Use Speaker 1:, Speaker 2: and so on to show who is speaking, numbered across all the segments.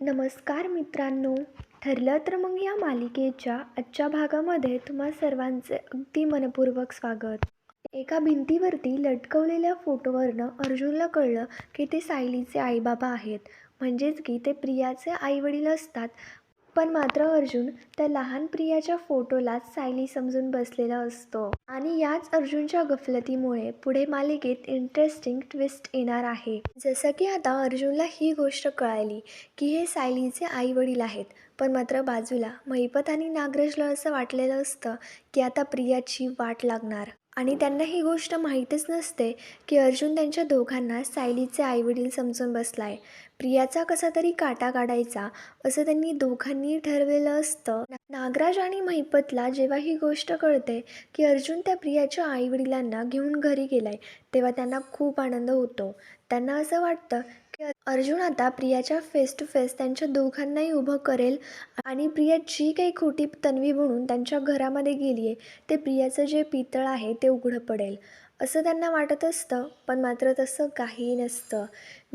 Speaker 1: नमस्कार मित्रांनो. ठरलं तर मग या मालिकेच्या आजच्या भागामध्ये तुम्हा सर्वांचे अगदी मनपूर्वक स्वागत. एका भिंतीवरती लटकवलेल्या फोटोवरनं अर्जुनला कळलं की ते सायलीचे आईबाबा आहेत. म्हणजेच की ते प्रियाचे आईवडील असतात. पण मात्र अर्जुन त्या लहान प्रियाच्या फोटोलाच सायली समजून बसलेला असतो. आणि याच अर्जुनच्या गफलतीमुळे पुढे मालिकेत इंटरेस्टिंग ट्विस्ट येणार आहे. जसं की आता अर्जुनला ही गोष्ट कळाली की हे सायलीचे आई वडील आहेत पण मात्र बाजूला महिपत आणि नागराजला असं वाटलेलं असतं की आता प्रियाची वाट लागणार. आणि त्यांना ही गोष्ट माहीतच नसते की अर्जुन त्यांच्या दोघांना सायलीचे आईवडील समजून बसला आहे प्रियाचा कसा तरी काटा काढायचा असं त्यांनी दोघांनी ठरवलेलं असतं. नागराज आणि महिपतला जेव्हा ही गोष्ट कळते की अर्जुन त्या प्रियाच्या आईवडिलांना घेऊन घरी गेलाय तेव्हा त्यांना खूप आनंद होतो. त्यांना असं वाटतं अर्जुन आता प्रियाच्या फेस टू फेस त्यांच्या दोघांनाही उभं करेल आणि प्रिया जी काही खोटी तन्वी म्हणून त्यांच्या घरामध्ये गेली आहे ते प्रियाचं जे पितळ आहे ते उघडं पडेल. असं त्यांना वाटत असतं पण मात्र तसं काहीही नसतं.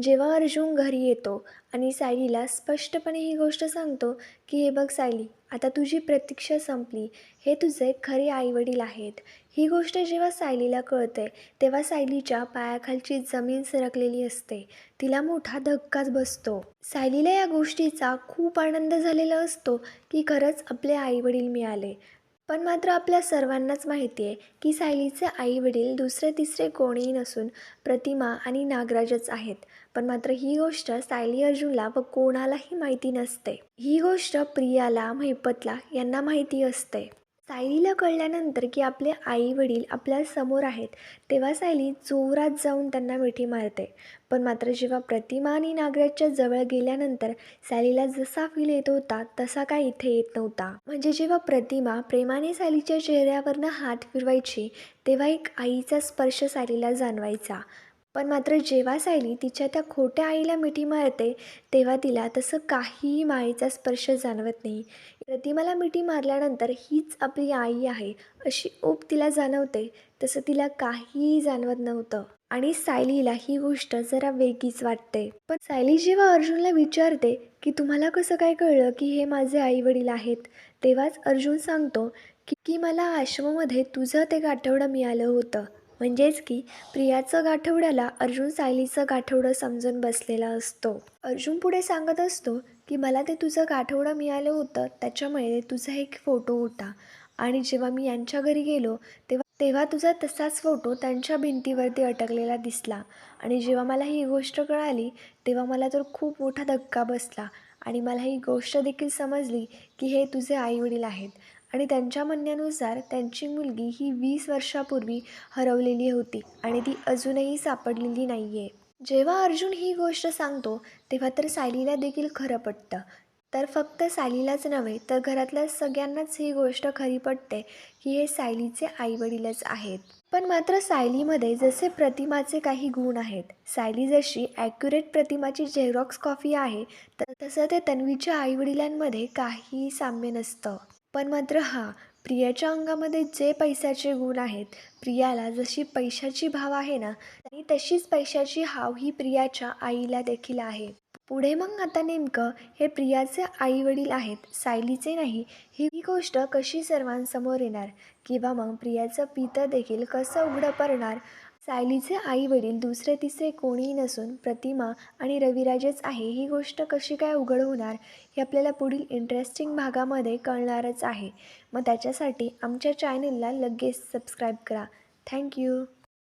Speaker 1: जेव्हा अर्जुन घरी येतो आणि सायलीला स्पष्टपणे ही गोष्ट सांगतो की हे बघ सायली आता तुझी प्रतीक्षा संपली. हे तुझे खरे आईवडील आहेत. ही गोष्ट जेव्हा सायलीला कळते तेव्हा सायलीच्या पायाखालची जमीन सरकलेली असते. तिला मोठा धक्काच बसतो. सायलीला या गोष्टीचा खूप आनंद झालेला असतो की खरंच आपले आईवडील मिळाले. पण मात्र आपल्या सर्वांनाच माहिती आहे की सायलीचे आईवडील दुसरे तिसरे कोणीही नसून प्रतिमा आणि नागराजच आहेत. पण मात्र ही गोष्ट सायली अर्जुनला व कोणालाही माहिती नसते. ही गोष्ट प्रियाला महिपतला यांना माहिती असते. सायलीला कळल्यानंतर की आपले आई वडील आपल्यासमोर आहेत तेव्हा सायली जोरात जाऊन त्यांना मिठी मारते. पण मात्र जेव्हा प्रतिमा आणि नागराजच्या जवळ गेल्यानंतर सायलीला जसा फील येत होता तसा काय इथे येत नव्हता. म्हणजे जेव्हा प्रतिमा प्रेमाने सायलीच्या चेहऱ्यावरनं हात फिरवायची तेव्हा एक आईचा स्पर्श सायलीला जाणवायचा. पण मात्र जेव्हा सायली तिच्या त्या खोट्या आईला मिठी मारते तेव्हा तिला तसं काहीही मायेचा स्पर्श जाणवत नाही. प्रतिमाला मिठी मारल्यानंतर हीच आपली आई आहे अशी ओप तिला जाणवते तसं तिला काहीही जाणवत नव्हतं. आणि सायलीला ही गोष्ट जरा वेगळीच वाटते. पण सायली जेव्हा अर्जुनला विचारते की तुम्हाला कसं काय कळलं की हे माझे आई वडील आहेत तेव्हाच अर्जुन सांगतो की की मला आश्रमामध्ये तुझं ते गाठवडं मिळालं होतं. म्हणजेच की प्रियाचं गाठवड्याला अर्जुन सायलीचं गाठवडं समजून बसलेला असतो. अर्जुन पुढे सांगत असतो की मला ते तुझं गाठवडं मिळालं होतं त्याच्यामुळे तुझा एक फोटो होता. आणि जेव्हा मी यांच्या घरी गेलो तेव्हा तेव्हा तुझा तसाच फोटो त्यांच्या भिंतीवरती अटकलेला दिसला. आणि जेव्हा मला ही गोष्ट कळाली तेव्हा मला तर खूप मोठा धक्का बसला. आणि मला ही गोष्ट देखील समजली की हे तुझे आईवडील आहेत. आणि त्यांच्या म्हणण्यानुसार त्यांची मुलगी ही वीस वर्षापूर्वी हरवलेली होती आणि ती अजूनही सापडलेली नाही आहे जेव्हा अर्जुन ही गोष्ट सांगतो तेव्हा तर सायलीला देखील खरं पटतं. तर फक्त सायलीलाच नव्हे तर घरातल्या सगळ्यांनाच ही गोष्ट खरी पटते की हे सायलीचे आईवडीलच आहेत. पण मात्र सायलीमध्ये जसे प्रतिमाचे काही गुण आहेत सायली जशी ॲक्युरेट प्रतिमाची झेरॉक्स कॉफी आहे तर तसं ते तन्वीच्या आईवडिलांमध्ये काही साम्य नसतं. पण मात्र हा प्रियाच्या अंगामध्ये जे पैशाचे गुण आहेत प्रियाला जशी पैशाची भाव आहे ना आणि तशीच पैशाची हाव ही प्रियाच्या आईला देखील आहे. पुढे मग आता नेमकं हे प्रियाचे आई वडील आहेत सायलीचे नाही ही गोष्ट कशी सर्वांसमोर येणार? किंवा मग प्रियाचं पितं देखील कसं उघडं पडणार? सायलीचे आई वडील दुसरे तिसरे कोणीही नसून प्रतिमा आणि रविराजच आहे ही गोष्ट कशी काय उघड होणार हे आपल्याला पुढील इंटरेस्टिंग भागामध्ये कळणारच आहे. मग त्याच्यासाठी आमच्या चॅनलला लगेच सबस्क्राईब करा. थँक्यू